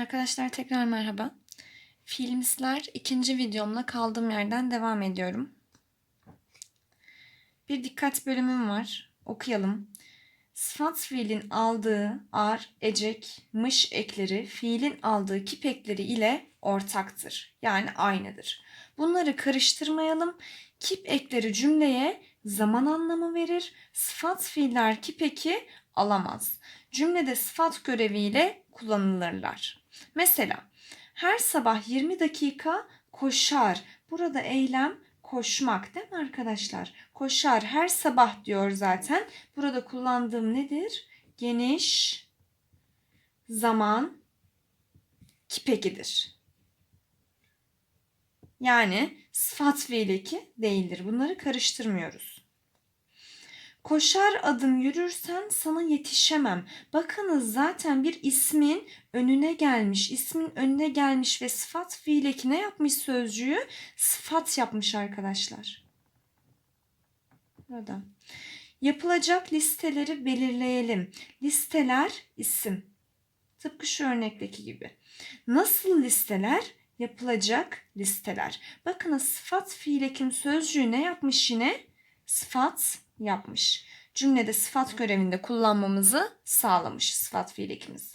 Arkadaşlar tekrar merhaba. Filmsler ikinci videomla kaldığım yerden devam ediyorum. Bir dikkat bölümüm var. Okuyalım. Sıfat fiilin aldığı ar, ecek, mış ekleri fiilin aldığı kip ekleri ile ortaktır. Yani aynıdır. Bunları karıştırmayalım. Kip ekleri cümleye zaman anlamı verir. Sıfat fiiller kip eki alamaz. Cümlede sıfat göreviyle kullanılırlar. Mesela her sabah 20 dakika koşar. Burada eylem koşmak değil mi arkadaşlar? Koşar her sabah diyor zaten. Burada kullandığım nedir? Geniş zaman kipekidir. Yani sıfat fiili ki değildir. Bunları karıştırmıyoruz. Koşar adım yürürsen sana yetişemem. Bakınız zaten bir ismin önüne gelmiş. ismin önüne gelmiş ve sıfat fiileki ne yapmış sözcüğü? Sıfat yapmış arkadaşlar. Burada. Yapılacak listeleri belirleyelim. Listeler isim. Tıpkı şu örnekteki gibi. Nasıl listeler? Yapılacak listeler. Bakınız sıfat fiilekim sözcüğü ne yapmış yine? Sıfat yapmış. Cümlede sıfat görevinde kullanmamızı sağlamış sıfat fiil ekimiz.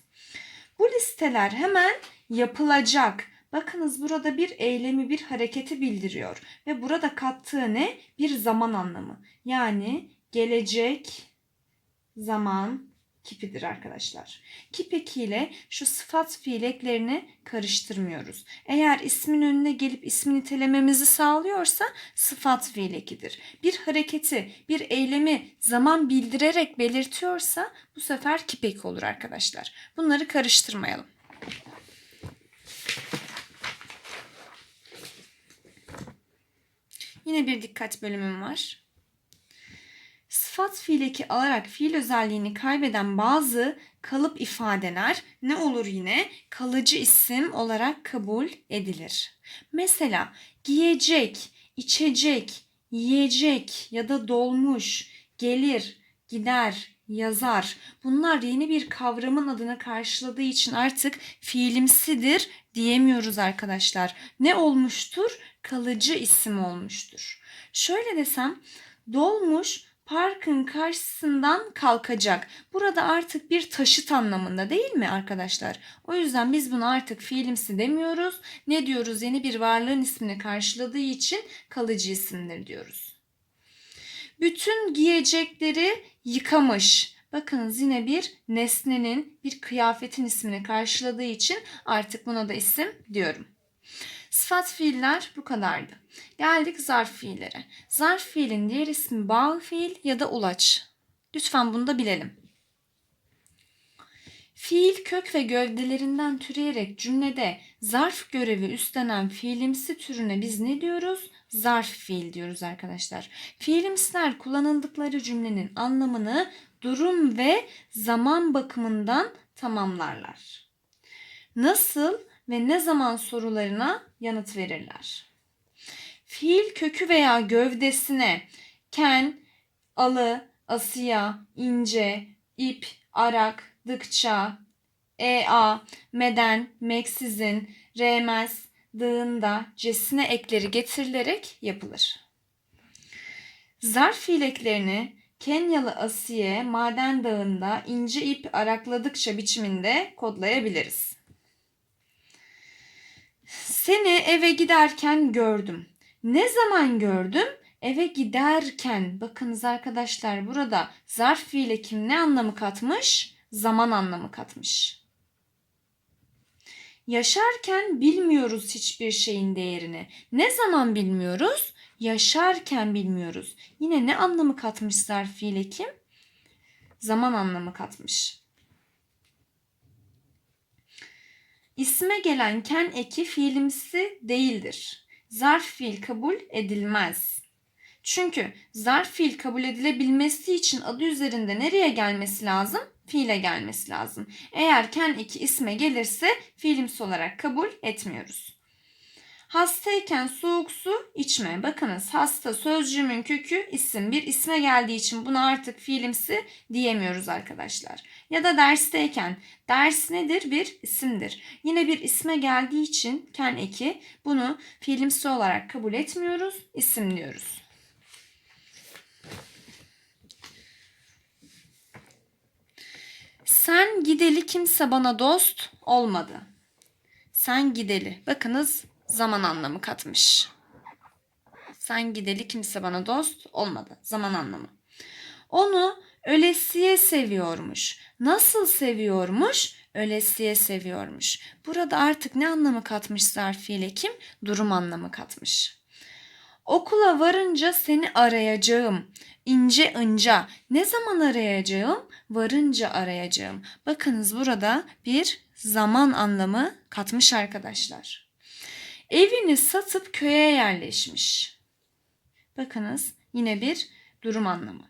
Bu listeler hemen yapılacak. Bakınız burada bir eylemi, bir hareketi bildiriyor ve burada kattığı ne? Bir zaman anlamı. Yani gelecek zaman kipidir arkadaşlar. Kip ekiyle şu sıfat fiil eklerini karıştırmıyoruz. Eğer ismin önüne gelip ismi nitelememizi sağlıyorsa sıfat fiil ekidir. Bir hareketi, bir eylemi zaman bildirerek belirtiyorsa bu sefer kip eki olur arkadaşlar. Bunları karıştırmayalım. Yine bir dikkat bölümüm var. Sıfat fiil eki alarak fiil özelliğini kaybeden bazı kalıp ifadeler ne olur yine? Kalıcı isim olarak kabul edilir. Mesela giyecek, içecek, yiyecek ya da dolmuş, gelir, gider, yazar. Bunlar yeni bir kavramın adını karşıladığı için artık fiilimsidir diyemiyoruz arkadaşlar. Ne olmuştur? Kalıcı isim olmuştur. Şöyle desem dolmuş parkın karşısından kalkacak. Burada artık bir taşıt anlamında değil mi arkadaşlar? O yüzden biz bunu artık fiilimsi demiyoruz. Ne diyoruz? Yeni bir varlığın ismini karşıladığı için kalıcı isimdir diyoruz. Bütün giyecekleri yıkamış. Bakınız yine bir nesnenin, bir kıyafetin ismini karşıladığı için artık buna da isim diyorum. Sıfat fiiller bu kadardı. Geldik zarf fiillere. Zarf fiilin diğer ismi bağlı fiil ya da ulaç. Lütfen bunu da bilelim. Fiil kök ve gövdelerinden türeyerek cümlede zarf görevi üstlenen fiilimsi türüne biz ne diyoruz? Zarf fiil diyoruz arkadaşlar. Fiilimsiler kullanıldıkları cümlenin anlamını durum ve zaman bakımından tamamlarlar. Nasıl ve ne zaman sorularına yanıt verirler. Fiil kökü veya gövdesine ken, alı, asıya, ince, ip, arak, dıkça, ea, meden, meksizin, remez, dığında, cesine ekleri getirilerek yapılır. Zarf fiil eklerini Kenyalı Asiye maden dağında ince ip arakladıkça biçiminde kodlayabiliriz. Seni eve giderken gördüm. Ne zaman gördüm? Eve giderken. Bakınız arkadaşlar burada zarf fiile kim ne anlamı katmış? Zaman anlamı katmış. Yaşarken bilmiyoruz hiçbir şeyin değerini. Ne zaman bilmiyoruz? Yaşarken bilmiyoruz. Yine ne anlamı katmış zarf fiile kim? Zaman anlamı katmış. İsme gelen ken eki fiilimsi değildir. Zarf fiil kabul edilmez. Çünkü zarf fiil kabul edilebilmesi için adı üzerinde nereye gelmesi lazım? Fiile gelmesi lazım. Eğer ken eki isme gelirse fiilimsi olarak kabul etmiyoruz. Hastayken soğuk su içme. Bakınız hasta sözcüğümün kökü isim. Bir isme geldiği için buna artık fiilimsi diyemiyoruz arkadaşlar. Ya da dersteyken ders nedir? Bir isimdir. Yine bir isme geldiği için ken eki bunu fiilimsi olarak kabul etmiyoruz, isim diyoruz. Sen gideli kimse bana dost olmadı. Sen gideli. Bakınız zaman anlamı katmış. Sen gideli kimse bana dost olmadı. Zaman anlamı. Onu ölesiye seviyormuş. Nasıl seviyormuş? Ölesiye seviyormuş. Burada artık ne anlamı katmış zarfiyle kim? Durum anlamı katmış. Okula varınca seni arayacağım. İnce inca. Ne zaman arayacağım? Varınca arayacağım. Bakınız burada bir zaman anlamı katmış arkadaşlar. Evini satıp köye yerleşmiş. Bakınız yine bir durum anlamı.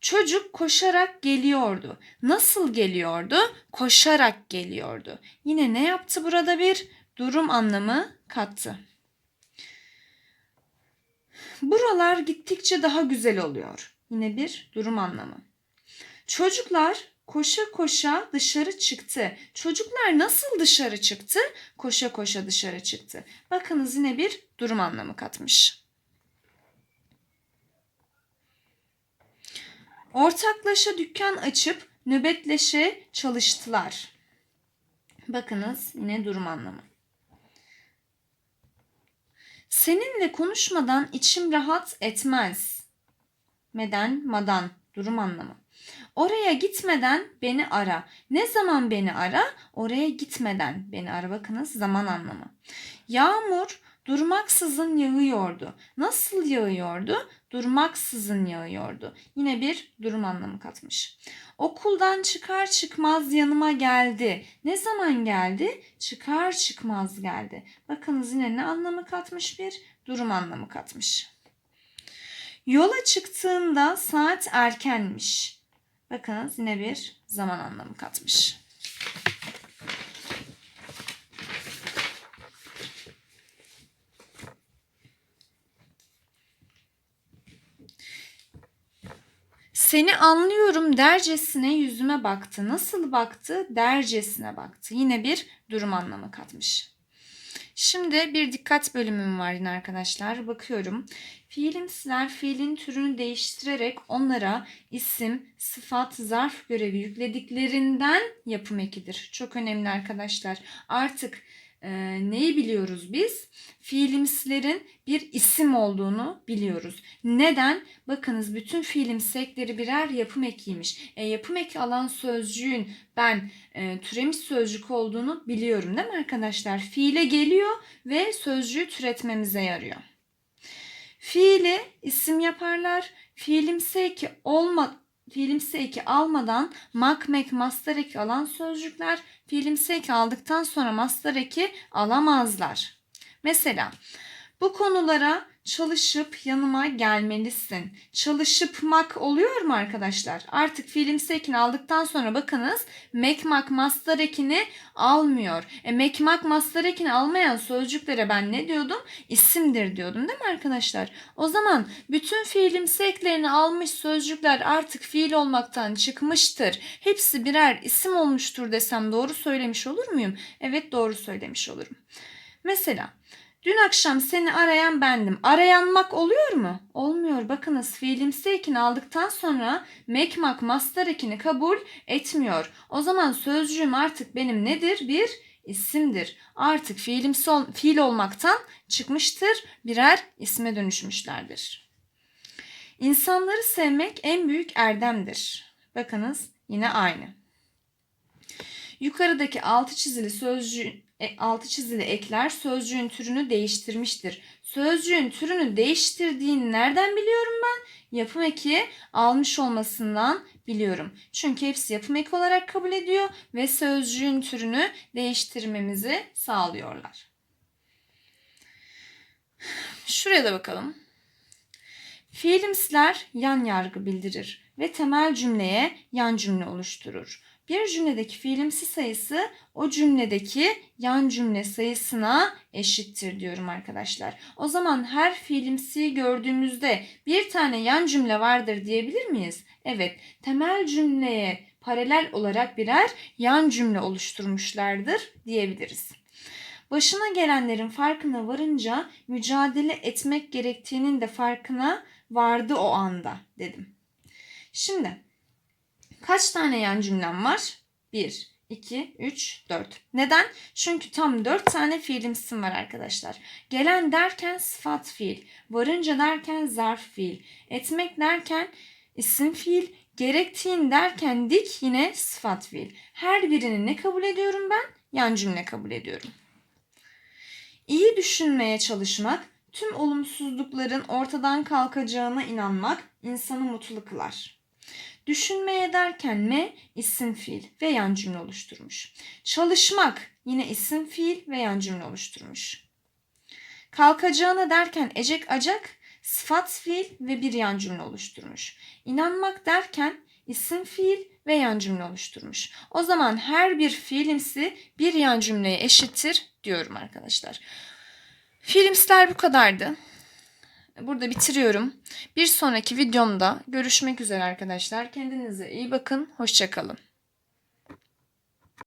Çocuk koşarak geliyordu. Nasıl geliyordu? Koşarak geliyordu. Yine ne yaptı burada bir durum anlamı kattı. Buralar gittikçe daha güzel oluyor. Yine bir durum anlamı. Çocuklar koşa koşa dışarı çıktı. Çocuklar nasıl dışarı çıktı? Koşa koşa dışarı çıktı. Bakınız yine bir durum anlamı katmış. Ortaklaşa dükkan açıp nöbetleşe çalıştılar. Bakınız yine durum anlamı. Seninle konuşmadan içim rahat etmez. Meden, madan, durum anlamı. Oraya gitmeden beni ara. Ne zaman beni ara? Oraya gitmeden beni ara. Bakınız zaman anlamı. Yağmur durmaksızın yağıyordu. Nasıl yağıyordu? Durmaksızın yağıyordu. Yine bir durum anlamı katmış. Okuldan çıkar çıkmaz yanıma geldi. Ne zaman geldi? Çıkar çıkmaz geldi. Bakınız yine ne anlamı katmış? Bir durum anlamı katmış. Yola çıktığında saat erkenmiş. Bakınız yine bir zaman anlamı katmış. Seni anlıyorum dercesine yüzüme baktı. Nasıl baktı? Dercesine baktı. Yine bir durum anlamı katmış. Şimdi bir dikkat bölümüm var yine arkadaşlar. Bakıyorum. Fiilimsiler fiilin türünü değiştirerek onlara isim, sıfat, zarf görevi yüklediklerinden yapım ekidir. Çok önemli arkadaşlar. Artık e, neyi biliyoruz biz? Fiilimsilerin bir isim olduğunu biliyoruz. Neden? Bakınız bütün fiilimsi ekleri birer yapım ekiymiş. E, yapım eki alan sözcüğün ben e, türemiş sözcük olduğunu biliyorum değil mi arkadaşlar? Fiile geliyor ve sözcüğü türetmemize yarıyor. Fiili isim yaparlar. Fiilimsi eki olma, fiilimsi eki almadan mak, mek, master eki alan sözcükler fiilimsi eki aldıktan sonra master eki alamazlar. Mesela bu konulara çalışıp yanıma gelmelisin. Çalışıpmak oluyor mu arkadaşlar? Artık fiilimsi ekini aldıktan sonra bakınız mekmak master ekini almıyor. E mekmak master ekini almayan sözcüklere ben ne diyordum? İsimdir diyordum değil mi arkadaşlar? O zaman bütün fiilimsi eklerini almış sözcükler artık fiil olmaktan çıkmıştır. Hepsi birer isim olmuştur desem doğru söylemiş olur muyum? Evet doğru söylemiş olurum. Mesela Dün akşam seni arayan bendim. Arayanmak oluyor mu? Olmuyor. Bakınız fiilimsi ekini aldıktan sonra mekmak master ekini kabul etmiyor. O zaman sözcüğüm artık benim nedir? Bir isimdir. Artık fiilimsi ol, fiil olmaktan çıkmıştır. Birer isme dönüşmüşlerdir. İnsanları sevmek en büyük erdemdir. Bakınız yine aynı. Yukarıdaki altı çizili sözcüğün altı çizili ekler sözcüğün türünü değiştirmiştir. Sözcüğün türünü değiştirdiğini nereden biliyorum ben? Yapım eki almış olmasından biliyorum. Çünkü hepsi yapım eki olarak kabul ediyor ve sözcüğün türünü değiştirmemizi sağlıyorlar. Şuraya da bakalım. Fiilimsiler yan yargı bildirir ve temel cümleye yan cümle oluşturur. Bir cümledeki fiilimsi sayısı o cümledeki yan cümle sayısına eşittir diyorum arkadaşlar. O zaman her fiilimsi gördüğümüzde bir tane yan cümle vardır diyebilir miyiz? Evet, temel cümleye paralel olarak birer yan cümle oluşturmuşlardır diyebiliriz. Başına gelenlerin farkına varınca mücadele etmek gerektiğinin de farkına vardı o anda dedim. Şimdi kaç tane yan cümlem var? 1, 2, 3, 4. Neden? Çünkü tam 4 tane fiilimsim var arkadaşlar. Gelen derken sıfat fiil, varınca derken zarf fiil, etmek derken isim fiil, gerektiğin derken dik yine sıfat fiil. Her birini ne kabul ediyorum ben? Yan cümle kabul ediyorum. İyi düşünmeye çalışmak, tüm olumsuzlukların ortadan kalkacağına inanmak insanı mutlu kılar. Düşünmeye derken me isim fiil ve yan cümle oluşturmuş. Çalışmak yine isim fiil ve yan cümle oluşturmuş. Kalkacağına derken ecek acak sıfat fiil ve bir yan cümle oluşturmuş. İnanmak derken isim fiil ve yan cümle oluşturmuş. O zaman her bir fiilimsi bir yan cümleye eşittir diyorum arkadaşlar. Fiilimsler bu kadardı. Burada bitiriyorum. Bir sonraki videomda görüşmek üzere arkadaşlar. Kendinize iyi bakın. Hoşçakalın.